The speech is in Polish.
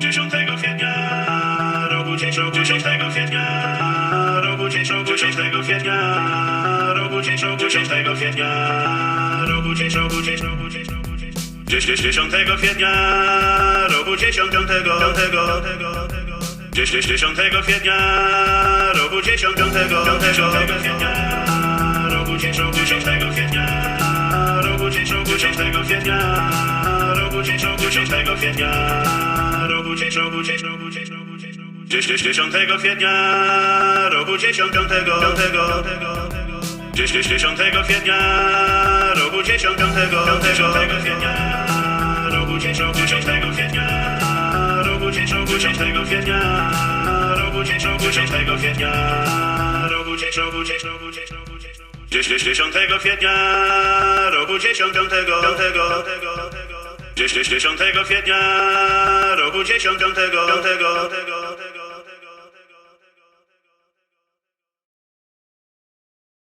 10 kwietnia roku 10 10 kwietnia roku 10 10 kwietnia roku 10 10 kwietnia roku 10 10 roku 10 10 10 kwietnia roku 10 5 10 10 kwietnia roku 10 5 kwietnia roku 10 10 kwietnia roku 10 10 kwietnia roku 10 10 kwietnia 10 10 roku 10 10 10 kwietnia roku 10 5 10 10 kwietnia roku 10 5 kwietnia roku 10 10 kwietnia roku 10 10 kwietnia roku 10 10 kwietnia roku 10 10 roku 10 10 kwietnia roku 10 5 10 10 kwietnia roku 10 5